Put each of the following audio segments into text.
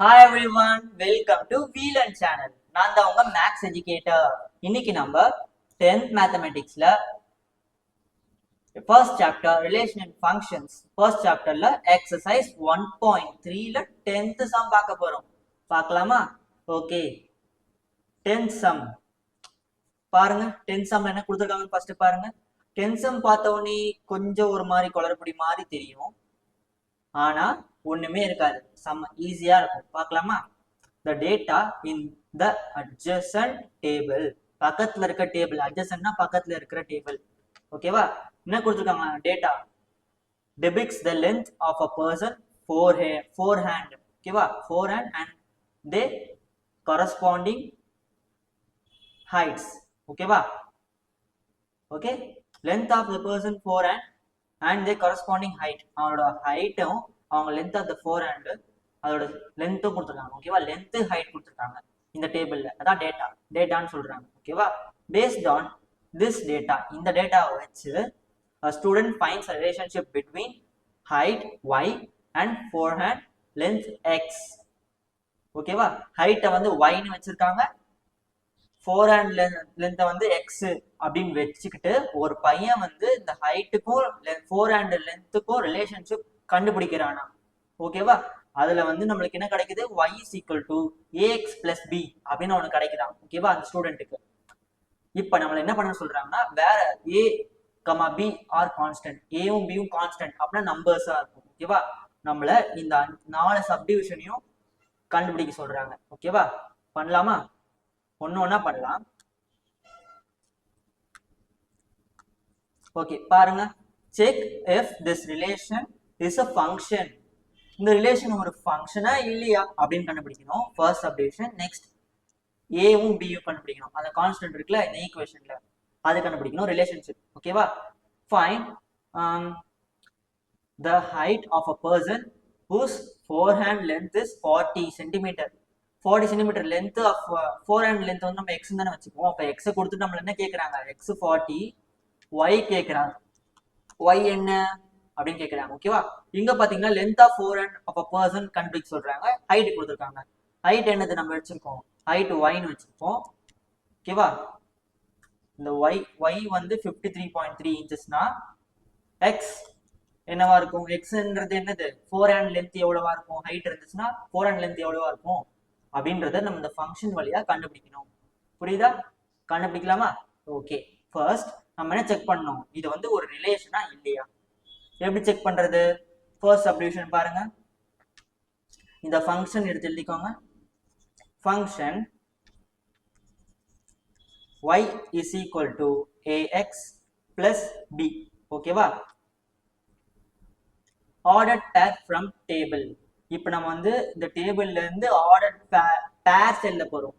Hi everyone welcome to வீலன் channel நான் தான் உங்க மேக்ஸ் எஜுகேட்டர் இன்னைக்கு நம்ம tenth மேத்தமெட்டிக்ஸ்ல first chapter relation and functions first சாப்டர்ல எக்ஸசைஸ் ஒன் பாயிண்ட் த்ரீல டென்த் சம் பார்க்க போறோம். பார்க்கலாமா? ஓகே டென்த் சம் பாருங்க டென்த் சம் என்ன கொடுத்துருக்காங்கன்னு ஃபர்ஸ்ட் பாருங்க. டென்த் சம் பார்த்த உடனே கொஞ்சம் ஒரு மாதிரி குளறுபடி மாதிரி தெரியும். ஆனா ஒண்ணுமே இருக்காது செம்ம ஈஸியா இருக்கும் பார்க்கலாமா the data in the adjacent table பக்கத்துல இருக்க டேபிள் அட்ஜசன்ட்னா பக்கத்துல இருக்கிற டேபிள் ஓகேவா என்ன கொடுத்துருக்காங்க data depicts the length of a person four hand four hand ஓகேவா four hand and they corresponding heights ஓகேவா okay length of the person four hand and their corresponding height அவனோட ஹைட்டும் அவங்க length of the forehand அதோட லென்த்தும் கொடுத்துருக்காங்க ஓகேவா length height கொடுத்துருக்காங்க இந்த டேபிளில் அதான் டேட்டா டேட்டான்னு சொல்கிறாங்க ஓகேவா பேஸ்ட் ஆன் திஸ் டேட்டா இந்த டேட்டாவை வச்சு student finds relationship between height y and forehand length x ஓகேவா ஹைட்டை வந்து ஒய்னு வச்சிருக்காங்க. ஃபோர் ஹேண்ட் லென்த்தை வந்து எக்ஸ் அப்படின்னு வச்சுக்கிட்டு ஒரு பையன் வந்து இந்த ஹைட்டுக்கும் ஃபோர் ஹேண்ட் லென்த்துக்கும் ரிலேஷன்ஷிப் கண்டுபிடிக்கிறானா? ஓகேவா அதுல வந்து நம்மளுக்கு என்ன கிடைக்குது? Y is equal to ax plus b அப்படின்னு அவனுக்கு கிடைக்குதான் ஓகேவா அந்த ஸ்டூடெண்ட்டுக்கு இப்ப நம்மள என்ன பண்ண சொல்றாங்கன்னா வேற a comma b are constant ஏவும் பியும் கான்ஸ்டன்ட் அப்படின்னா நம்பர்ஸா இருக்கும். ஓகேவா நம்மள இந்த நாலு சப்டிவிஷனையும் கண்டுபிடிக்க சொல்றாங்க. ஓகேவா பண்ணலாமா? ஒன்னு ஒன்னா பண்ணலாம். ஓகே பாருங்க. Check if this relation is a function இந்த ரிலேஷன் ஒரு ஃபங்க்ஷனா இல்லையா அப்படின்னு கண்டுபிடிக்கணும். ஃபர்ஸ்ட் சப்டிவிஷன் நெக்ஸ்ட் ஏவும் பியும் கண்டுபிடிக்கணும். அந்த கான்ஸ்டன்ட் இருக்குல்ல இந்த ஈக்குவேஷன்ல அது கண்டுபிடிக்கணும் ரிலேஷன்ஷிப் ஓகேவா find the height of a person whose forehand length is forty centimetre forty centimetre length of forehand length வந்து நம்ம எக்ஸ் தானே வச்சுக்குவோம். அப்போ எக்ஸை கொடுத்துட்டு நம்மள என்ன கேட்குறாங்க எக்ஸ் ஃபார்ட்டி ஒய் கேட்குறாங்க ஒய் என்ன? அப்படின்னு கேட்குறாங்க ஓகேவா இங்க பாத்தீங்கன்னா லென்த் ஆஃப் ஃபோர் அண்ட் அப்போ பர்சன் கண்டுபிடிக்க சொல்றாங்க. ஹைட் கொடுத்துருக்காங்க. ஹைட் என்னது? நம்ம வச்சிருக்கோம். ஹைட் ஒய்னு வச்சிருக்கோம் ஓகேவா இந்த ஒய் ஒய் வந்து ஃபிஃப்டி த்ரீ பாயிண்ட் த்ரீ இன்ச்சஸ்னா எக்ஸ் என்னவா இருக்கும்? எக்ஸ்ன்றது என்னது? ஃபோர் ஹேண்ட் லென்த் எவ்வளவா இருக்கும்? ஹைட் இருந்துச்சுன்னா ஃபோர் ஹேண்ட் லென்த் எவ்வளவா இருக்கும்? அப்படின்றத நம்ம இந்த ஃபங்க்ஷன் வழியா கண்டுபிடிக்கணும். புரியுதா? கண்டுபிடிக்கலாமா? ஓகே ஃபர்ஸ்ட் நம்ம என்ன செக் பண்ணணும்? இது வந்து ஒரு ரிலேஷனா இல்லையா? எப்படி செக் பண்றது? ஃபர்ஸ்ட் சப்டிவிஷன் பாருங்க. இந்த ஃபங்க்ஷன் எடுத்து எழுதிக்கோங்க. Function y is equal to ax plus b. ஓகேவா ஆர்டர் பேர் ஃப்ரம் டேபிள் இப்போ நம்ம வந்து இந்த டேபிள்ல இருந்து ஆர்டர் பேர்ஸ் எழுத போறோம்.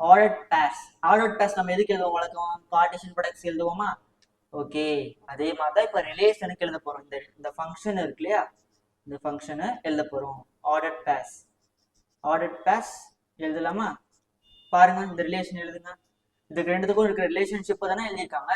ஆர்டர் பேர்ஸ் ஆர்டர் பேர்ஸ் நம்ம எதுக்கு எழுதுவோம் வழக்கம்? Partition products எழுதுவோமா? ஓகே அதே மாதிரி தான் இப்போ ரிலேஷனுக்கு எழுத போறோம். இந்த இந்த ஃபங்க்ஷன் இருக்கு இல்லையா? இந்த ஃபங்க்ஷனை எழுத போறோம். ஆர்டர் பேஸ் ஆர்டர் பேஸ் எழுதலாமா? பாருங்க இந்த ரிலேஷன் எழுதுங்க. இதுக்கு ரெண்டுத்துக்கும் இருக்கிற ரிலேஷன்ஷிப் தானே எழுதியிருக்காங்க.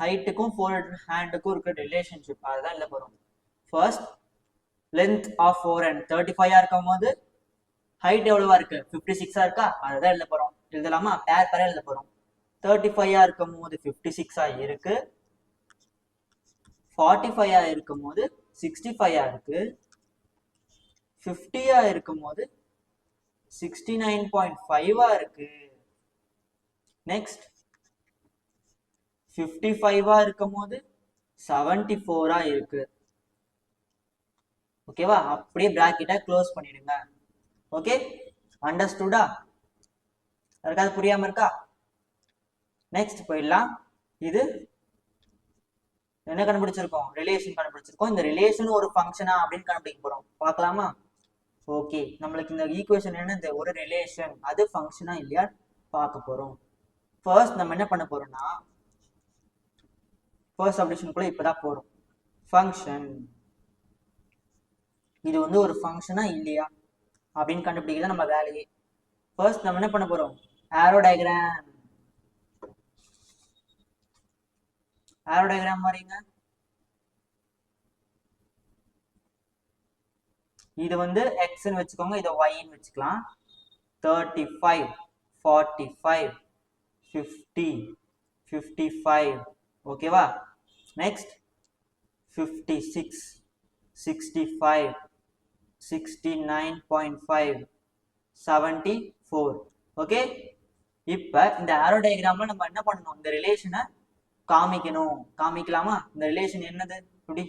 ஹைட்டுக்கும் ஃபோர் ஹேண்டுக்கும் இருக்கிற ரிலேஷன்ஷிப் அதுதான் எழுத போறோம். First length of forehand thirty ஃபைவாக இருக்கும் போது ஹைட் எவ்வளவா இருக்கு? ஃபிஃப்டி சிக்ஸா இருக்கா? அதுதான் எழுத போறோம். எழுதலாமா? பேர் பேராக எழுத போறோம். தேர்ட்டி ஃபைவா இருக்கும் போது ஃபிஃப்டி சிக்ஸா இருக்கு. ஃபார்ட்டி ஃபைவா இருக்கும் போது சிக்ஸ்டி ஃபைவா இருக்கு. ஃபிஃப்டியா இருக்கும் போது சிக்ஸ்டி நைன் பாயிண்ட் ஃபைவா இருக்கு. நெக்ஸ்ட் ஃபிஃப்டி ஃபைவா இருக்கும் போது செவன்டி ஃபோரா இருக்கு ஓகேவா அப்படியே பிராக்கெட்டை க்ளோஸ் பண்ணிடுங்க. ஓகே அண்டர்ஸ்டுடா யாருக்காவது புரியாம இருக்கா? நெக்ஸ்ட் போயிடலாம். இது என்ன கண்டுபிடிச்சிருக்கோம்? ரிலேஷன் கண்டுபிடிச்சிருக்கோம். இந்த ரிலேஷன் ஒரு ஃபங்க்ஷனா அப்படின்னு கண்டுபிடிக்க போறோம். பார்க்கலாமா? ஓகே நம்மளுக்கு இந்த ஈக்குவேஷன் என்ன இந்த ஒரு ரிலேஷன் அது ஃபங்க்ஷனா இல்லையா பார்க்க போறோம். ஃபர்ஸ்ட் நம்ம என்ன பண்ண போறோம்னா ஃபர்ஸ்ட் சப்டிஷனுக்குள்ள இப்பதான் போறோம். ஃபங்க்ஷன் இது வந்து ஒரு ஃபங்க்ஷனா இல்லையா அப்படின்னு கண்டுபிடிக்கிறது நம்ம வேலையே. ஃபர்ஸ்ட் நம்ம என்ன பண்ண போறோம்? ஆரோ டயக்ராம் ஆரோ டயக்ராம் வரீங்க. இது வந்து எக்ஸ்ன்னு வச்சுக்கோங்க இதை ஒய்ன்னு வச்சுக்கலாம். Thirty five forty five fifty fifty five ஓகேவா next fifty six sixty five sixty nine point five seventy four okay இப்போ இந்த ஆரோ டயக்ராமில் நம்ம என்ன பண்ணணும்? இந்த ரிலேஷனை காமிக்கணும். காமிக்கலாமா? இந்த ரிலேஷன் என்னது? இப்படி.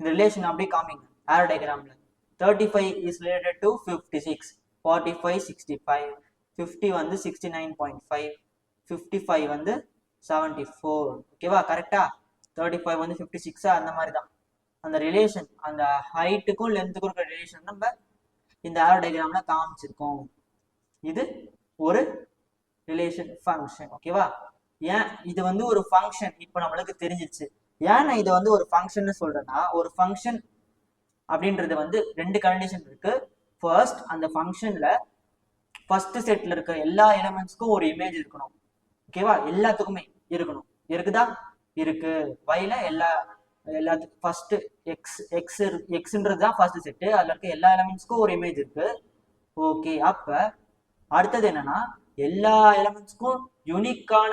இந்த ரிலேஷன் அப்படியே காமிங்க. Arrow டயக்ராமில் thirty five is related to fifty six forty five sixty five fifty வந்து sixty nine point five fifty five வந்து செவன்டி ஃபோர் ஓகேவா கரெக்டா தேர்ட்டி ஃபைவ் வந்து ஃபிஃப்டி சிக்ஸா அந்த மாதிரி தான் அந்த ரிலேஷன் அந்த ஹைட்டுக்கும் லென்த்துக்கும் இருக்கிற ரிலேஷன் நம்ம இந்த ஆரோ டயக்ராம்ல காமிச்சிருக்கோம். இது ஒரு ரிலேஷன் ஃபங்க்ஷன் ஓகேவா ஏன்? இது வந்து ஒரு ஃபங்க்ஷன் இப்போ நம்மளுக்கு தெரிஞ்சிருச்சு. ஏன் நான் இதை வந்து ஒரு ஃபங்க்ஷன் சொல்றேன்னா ஒரு ஃபங்க்ஷன் அப்படின்றது வந்து ரெண்டு கண்டிஷன் இருக்கு. ஃபர்ஸ்ட் அந்த ஃபங்க்ஷன்ல ஃபர்ஸ்ட் செட்ல இருக்க எல்லா எலமெண்ட்ஸ்க்கும் ஒரு இமேஜ் இருக்கணும். ஓகேவா எல்லாத்துக்குமே இருக்கணும். இருக்குதா? இருக்கு. வைல எல்லா எல்லாத்துக்கும் ஃபர்ஸ்ட் எக்ஸ் எக்ஸ் எக்ஸ்ன்றது தான் ஃபர்ஸ்ட் செட்டு அதுல இருக்க எல்லா எலமெண்ட்ஸ்க்கும் ஒரு இமேஜ் இருக்கு. ஓகே அப்ப அடுத்தது என்னன்னா எல்லா எலமெண்ட்ஸ்க்கும் யூனிக்கான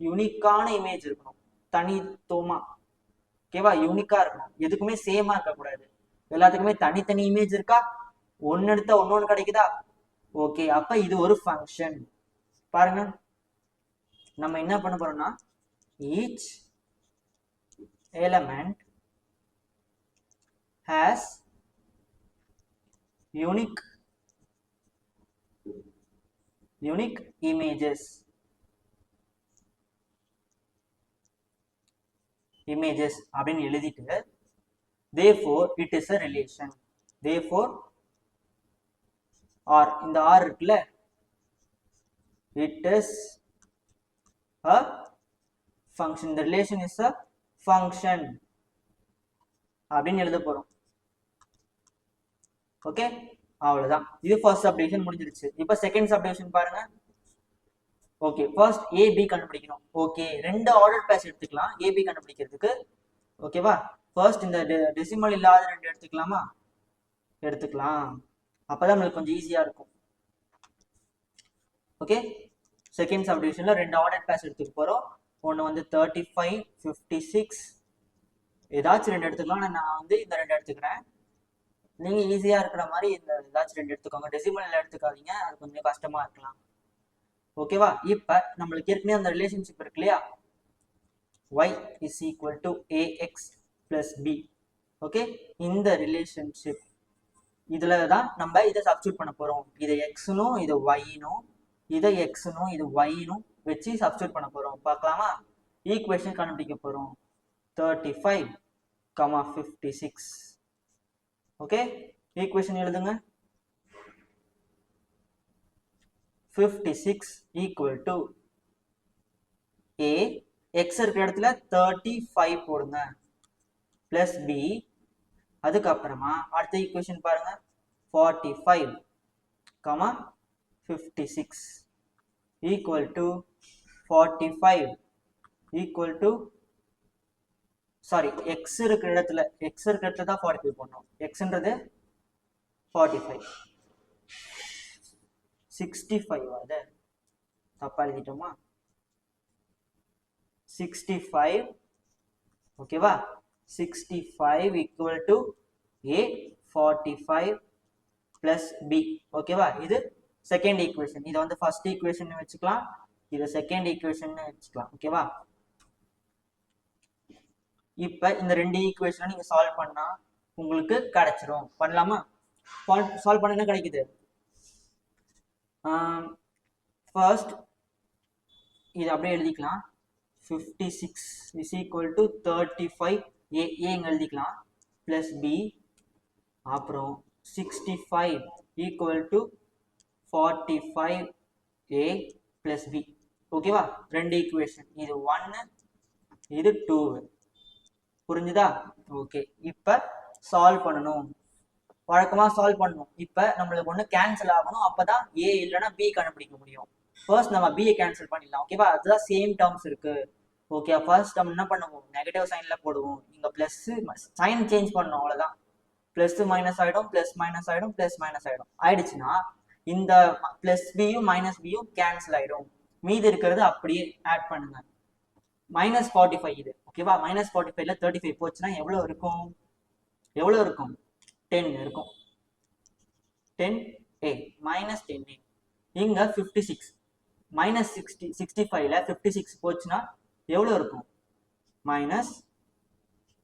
யூனிக்கான இமேஜ் இருக்கணும். தனித்துவமா. ஓகேவா யூனிக்கா இருக்கணும். எதுக்குமே சேமா இருக்கக்கூடாது. எல்லாத்துக்குமே தனித்தனி இமேஜ் இருக்கா? ஒன்னு எடுத்தா ஒன்னொன்னு கிடைக்குதா? ஓகே அப்ப இது ஒரு ஃபங்க்ஷன் பாருங்க. நம்ம என்ன பண்ண போறோம்னா each element has unique unique images. Images அப்படின்னு எழுதிட்டு therefore it is a relation therefore R இந்த ஆர் இருக்குல்ல? இட் இஸ் அ ஃபங்க்ஷன் இந்த ரிலேஷன் இஸ் அ ஃபங்க்ஷன் அப்படின்னு எழுத போறோம். ஓகே அவ்வளவுதான். இது ஃபர்ஸ்ட் சப்டிவிஷன் முடிஞ்சிருச்சு. இப்போ செகண்ட் சப்டிவிஷன் பாருங்க. ஓகே ஃபர்ஸ்ட் ஏபி கண்டுபிடிக்கணும். ஓகே ரெண்டு ஆர்டர் பேஸ் எடுத்துக்கலாம். ஏபி கண்டுபிடிக்கிறதுக்கு. ஓகேவா ஃபர்ஸ்ட் இந்த டெசிமல் இல்லாத ரெண்டு எடுத்துக்கலாமா? எடுத்துக்கலாம். அப்போதான் நம்மளுக்கு கொஞ்சம் ஈஸியாக இருக்கும். ஓகே செகண்ட் சப்டிவிஷனில் ரெண்டு ஆர்டர் பேஸ் எடுத்துக்க போகிறோம் ஒன்று வந்து தேர்ட்டி ஃபைவ் ஃபிஃப்டி சிக்ஸ் ஏதாச்சும் ரெண்டு எடுத்துக்கலாம். நான் வந்து இந்த ரெண்டு எடுத்துக்கிறேன். நீங்கள் ஈஸியாக இருக்கிற மாதிரி இந்த ஏதாச்சும் ரெண்டு எடுத்துக்கோங்க. டெசிமல்ல எடுத்துக்காதீங்க. அது கொஞ்சம் கஷ்டமாக இருக்கலாம். ஓகேவா இப்ப நம்மளுக்கு ஏற்கனவே அந்த ரிலேஷன்ஷிப் இருக்கு இல்லையா? Y is equal to a x plus b okay இந்த ரிலேஷன்ஷிப் இதுல தான் நம்ம இதை சப்ஸ்டியூட் பண்ண போறோம். இதை எக்ஸ்னும் இதை ஒய்னும் இதை எக்ஸ்னும் இது ஒய்னும் வச்சு சப்ஸ்டியூட் பண்ண போறோம். பார்க்கலாமா? ஈக்குவேஷன் கண்டுபிடிக்க போறோம். Thirty five comma fifty six okay equation எழுதுங்க. Fifty six equal A A x இருக்கிற இடத்துல தேர்ட்டி ஃபைவ் போடுங்க. பிளஸ் பி அதுக்கப்புறமா அடுத்த ஈக்குவேஷன் பாருங்க. Forty five comma fifty six equal to forty five equal to sorry x இருக்கிற இடத்துல X இருக்கிற இடத்துல தான் ஃபார்ட்டி ஃபைவ் பண்ணோம் எக்ஸ்ன்றது ஃபார்ட்டி ஃபைவ் சிக்ஸ்டி ஃபைவ் அது தப்பா எழுதிட்டோமா சிக்ஸ்டி ஃபைவ் ஓகேவா sixty five equal to a forty five plus B ஓகேவா இது செகண்ட் ஈக்குவேஷன் இதை வந்து ஃபர்ஸ்ட் ஈக்குவேஷன் வச்சுக்கலாம். இதை செகண்ட் ஈக்குவேஷன் வச்சுக்கலாம் ஓகேவா இப்போ இந்த ரெண்டு ஈக்குவேஷனை நீங்கள் சால்வ் பண்ணால் உங்களுக்கு கிடைச்சிரும். பண்ணலாமா? சால்வ் பண்ண என்ன கிடைக்குது? ஃபர்ஸ்ட் இது அப்படியே எழுதிக்கலாம். Fifty six is equal to thirty five a ஏங்க எழுதிக்கலாம். ப்ளஸ் பி அப்புறம் sixty five equal to forty five a plus b ஓகேவா ரெண்டு ஈக்குவேஷன் இது ஒன்னு இது டூ புரிஞ்சுதா? ஓகே இப்போ சால்வ் பண்ணணும். வழக்கமாக சால்வ் பண்ணணும் இப்போ நம்மளுக்கு ஒன்று கேன்சல் ஆகணும். அப்போ தான் ஏ இல்லைன்னா பி கண்டுபிடிக்க முடியும். ஃபர்ஸ்ட் நம்ம பியை கேன்சல் பண்ணிடலாம். ஓகேவா அதுதான் சேம் டேர்ம்ஸ் இருக்கு. ஓகே ஃபர்ஸ்ட் நம்ம என்ன பண்ணுவோம்? நெகட்டிவ் சைனில் போடுவோம். இங்க ப்ளஸ்ஸு சைன் சேஞ்ச் பண்ணணும் அவ்வளோதான் பிளஸ் மைனஸ் ஆகிடும் ப்ளஸ் மைனஸ் ஆகிடும் ப்ளஸ் மைனஸ் ஆகிடும் ஆயிடுச்சுன்னா இந்த ப்ளஸ் பியும் மைனஸ் பியும் கேன்சல் ஆகிடும் மீதி இருக்கிறது அப்படியே ஆட் பண்ணுங்க. மைனஸ் ஃபார்ட்டி ஃபைவ் இது. ஓகேவா மைனஸ் ஃபார்ட்டி ஃபைவ்ல தேர்ட்டி ஃபைவ் போச்சுன்னா எவ்வளோ இருக்கும்? எவ்வளோ இருக்கும்? டென் இருக்கும். Ten a minus ten a இங்கே fifty six minus sixty sixty ஃபைவ்ல ஃபிஃப்டி சிக்ஸ் போச்சுன்னா எவ்வளோ இருக்கும்? மைனஸ்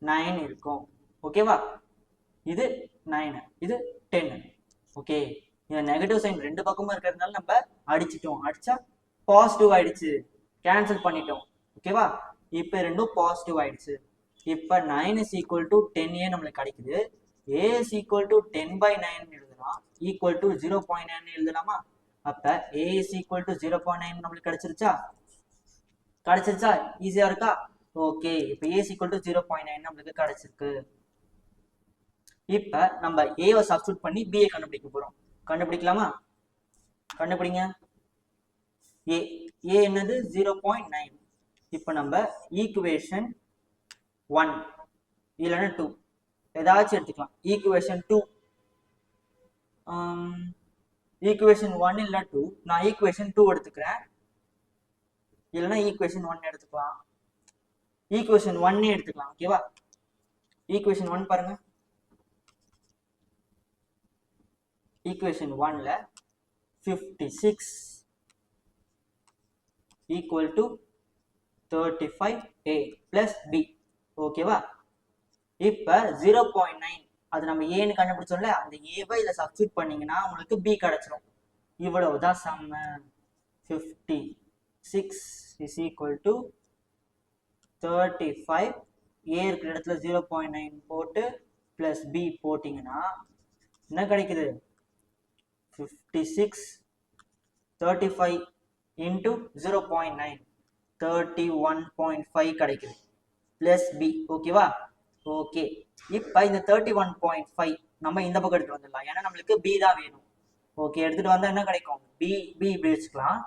நைன் இருக்கும். ஓகேவா இது நைனு இது டென்னு ஓகே இந்த நெகட்டிவ் சைன் ரெண்டு பக்கமும் இருக்கிறதுனால நம்ம அடிச்சிட்டோம். அடிச்சா பாசிட்டிவ் ஆயிடுச்சு. கேன்சல் பண்ணிட்டோம். ஓகேவா இப்போ ரெண்டும் பாசிட்டிவ் ஆயிடுச்சு. இப்போ nine is equal to ten a நம்மளுக்கு கிடைக்குது a is equal to ten by nine எழுதலாம். Equal to zero point nine எழுதலாமா? அப்ப a is equal to zero point nine நம்மளுக்கு கிடைச்சிருச்சா? கிடைச்சிருச்சா? ஈஸியா இருக்கா? ஓகே இப்போ a equal to zero point nine நம்மளுக்கு கிடைச்சிருக்கு. இப்ப நம்ம ஏவை சப்ஸ்டியூட் பண்ணி பிஏ கண்டுபிடிக்க போறோம். கண்டுபிடிக்கலாமா? கண்டுபிடிங்க. ஏ ஏ என்னது? ஜீரோ பாயிண்ட் நைன் இப்போ நம்ம ஈக்குவேஷன் ஒன் இல்லைன்னா டூ ஏதாச்சும் எடுத்துக்கலாம். ஈக்குவேஷன் டூ ஈக்குவேஷன் ஒன் இல்லை டூ நான் ஈக்குவேஷன் டூ எடுத்துக்கிறேன். இல்லைன்னா ஈக்குவேஷன் ஒன் எடுத்துக்கலாம். ஈக்குவேஷன் ஒன்னே எடுத்துக்கலாம் ஓகேவா ஈக்குவேஷன் ஒன் பாருங்க. ஈக்குவேஷன் ஒன்ல fifty six equal to thirty five a plus b ஓகேவா இப்போ ஜீரோ பாயிண்ட் நைன் அது நம்ம ஏன்னு கண்டுபிடிச்சோம்ல அந்த ஏவை இதில் சப்ஸ்டியூட் பண்ணீங்கன்னா உங்களுக்கு பி கிடைச்சிரும். இவ்வளவுதான் sum fifty six is equal to thirty five a இருக்கிற இடத்துல ஜீரோ பாயிண்ட் நைன் போட்டு ப்ளஸ் பி போட்டிங்கன்னா என்ன கிடைக்குது? Fifty six thirty five into zero point nine thirty one point five கிடைக்குது ப்ளஸ் பி ஓகேவா ஓகே இப்போ இந்த தேர்ட்டி ஒன் பாயிண்ட் ஃபைவ் நம்ம இந்த பக்கம் எடுத்துட்டு வந்துடலாம். ஏன்னா நம்மளுக்கு பி தான் வேணும். ஓகே எடுத்துட்டு வந்தா என்ன கிடைக்கும்? பி பி இப்படி வச்சுக்கலாம்.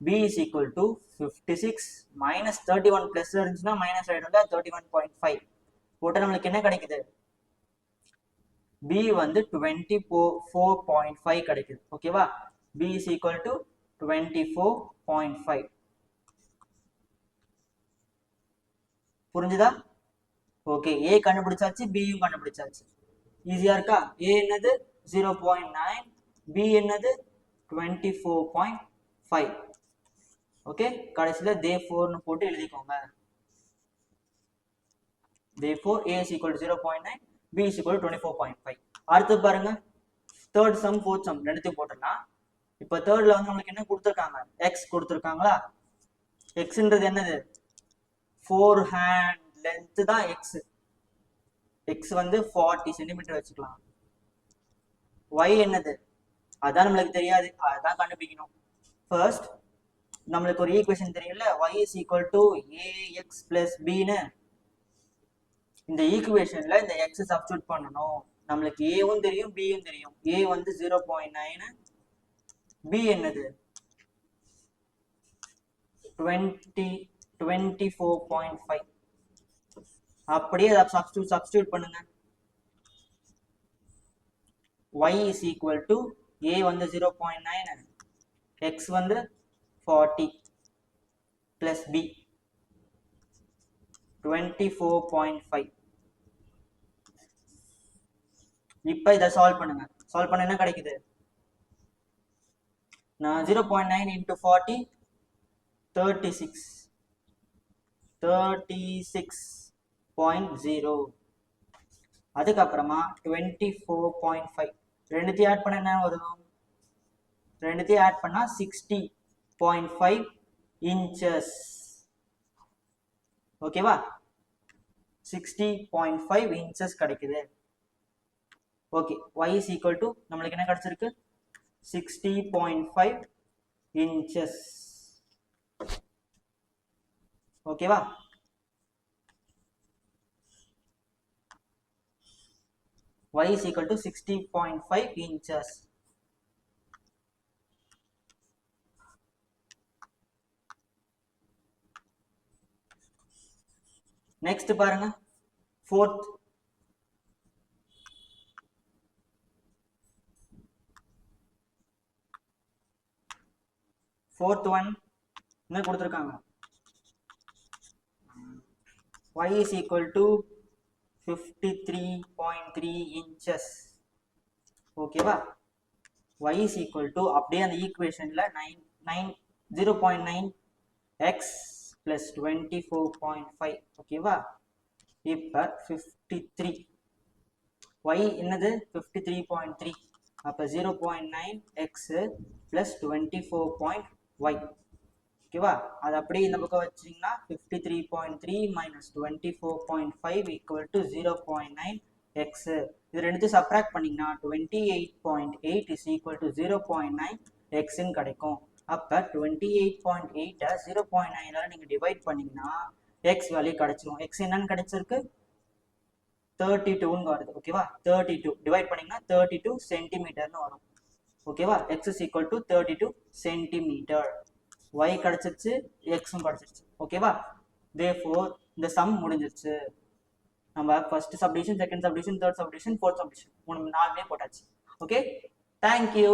B is equal to fifty six minus thirty one plus இருந்துச்சுன்னா மைனஸ் ஆகிடும்ல தேர்ட்டி ஒன் பாயிண்ட் ஃபைவ் போட்டால் நம்மளுக்கு என்ன கிடைக்குது? பி வந்து twenty four four point five கிடைக்குது. ஓகேவா b is equal to twenty four point five புரிஞ்சுதா? ஓகே ஏ கண்டுபிடிச்சாச்சு பியும் கண்டுபிடிச்சாச்சு. ஈஸியா இருக்கா? ஏ என்னது? ஜீரோ பாயிண்ட் நைன் பி என்னது? Twenty four point five okay கடைசியில் தே ஃபோர்னு போட்டு எழுதிக்கோங்க. Therefore a is equal zero point nine b is equal twenty four point five அடுத்து பாருங்க. தேர்ட் சம் ஃபோர்த் சம் ரெண்டுத்தையும் போட்டோம்னா இப்போ தேர்டில் வந்து நம்மளுக்கு என்ன கொடுத்துருக்காங்க? எக்ஸ் கொடுத்துருக்காங்களா? எக்ஸ்ன்றது என்னது? ஃபோர் ஹேண்ட் லென்த் தான் எக்ஸ் எக்ஸ் வந்து ஃபார்ட்டி சென்டிமீட்டர் வச்சுக்கலாம். ஒய் என்னது? அதான் நம்மளுக்கு தெரியாது. அதான் கண்டுபிடிக்கணும். ஃபர்ஸ்ட் நம்மளுக்கு ஒரு ஈக்குவேஷன் தெரியல y is equal to a x plus பின்னு இந்த ஈக்குவேஷன்ல இந்த எக்ஸ் சப்ஸ்டியூட் பண்ணணும். நம்மளுக்கு ஏவும் தெரியும் பியும் தெரியும். ஏ வந்து ஜீரோ பாயிண்ட் நைனு பி என்னது? Twenty twenty four point five அப்படியே அதை சப்ஸ்டியூட் சப்ஸ்டியூட் பண்ணுங்க. Y is equal to a வந்து 0.9 எக்ஸ் வந்து forty plus b twenty four point five இப்போ இதை சால்வ் பண்ணுங்க. சால்வ் பண்ண என்ன கிடைக்குது? நான் zero point nine into forty thirty six thirty six point zero அதுக்கப்புறமா டுவெண்ட்டி ஃபோர் பாயிண்ட் ஃபைவ் ரெண்டுத்தையும் ஆட் பண்ண என்ன வரும்? ரெண்டுத்தையும் ஆட் பண்ணால் சிக்ஸ்டி பாயிண்ட் ஃபைவ் இன்ச்சஸ் ஓகேவா சிக்ஸ்டி பாயிண்ட் ஃபைவ் இன்ச்சஸ் கிடைக்குது. Okay y is equal to நம்மளுக்கு என்ன கிடச்சிருக்கு? சிக்ஸ்டி பாயிண்ட் ஃபைவ் இன்ச்சஸ் ஓகேவா y is equal to 60.5 inches. Next பாருங்க. ஃபோர்த் ஃபோர்த் ஒன் என்ன கொடுத்துருக்காங்க? Y is equal to 53.3 inches. ஓகேவா y is equal to அப்படியே அந்த ஈக்குவேஷனில் nine nine zero point nine x plus twenty four point five ஓகேவா இப்போ ஃபிஃப்டி த்ரீ ஒய் என்னது? ஃபிஃப்டி த்ரீ பாயிண்ட் த்ரீ அப்போ zero point nine x plus twenty four point y ஓகேவா? அது அப்படியே இந்த பக்கம் வச்சிங்கன்னா fifty three point three minus twenty four point five equal to zero point nine x இது ரெண்டுத்தையும் சப்ராக்ட் பண்ணிங்கன்னா twenty eight point eight is equal to zero point nine எக்ஸ்ன்னு கிடைக்கும். அப்போ டுவெண்ட்டி எயிட் பாயிண்ட் எயிட்டை ஜீரோ பாயிண்ட் நைனால் நீங்கள் divide பண்ணிங்கன்னா எக்ஸ் வேல்யூ கிடைச்சிரும். எக்ஸ் என்னன்னு கிடைச்சிருக்கு? தேர்ட்டி டூன்னு வருது. ஓகேவா? தேர்ட்டி டூ டிவைட் பண்ணிங்கன்னா தேர்ட்டி டூ சென்டிமீட்டர்னு வரும். ஓகேவா? X is equal to thirty two centimetre y கிடச்சிருச்சு எக்ஸும் கிடச்சிருச்சு. ஓகேவா தே ஃபோர் இந்த சம் முடிஞ்சிருச்சு. நம்ம first subdivision second subdivision third subdivision fourth subdivision மூணு நாலுமே போட்டாச்சு. Okay thank you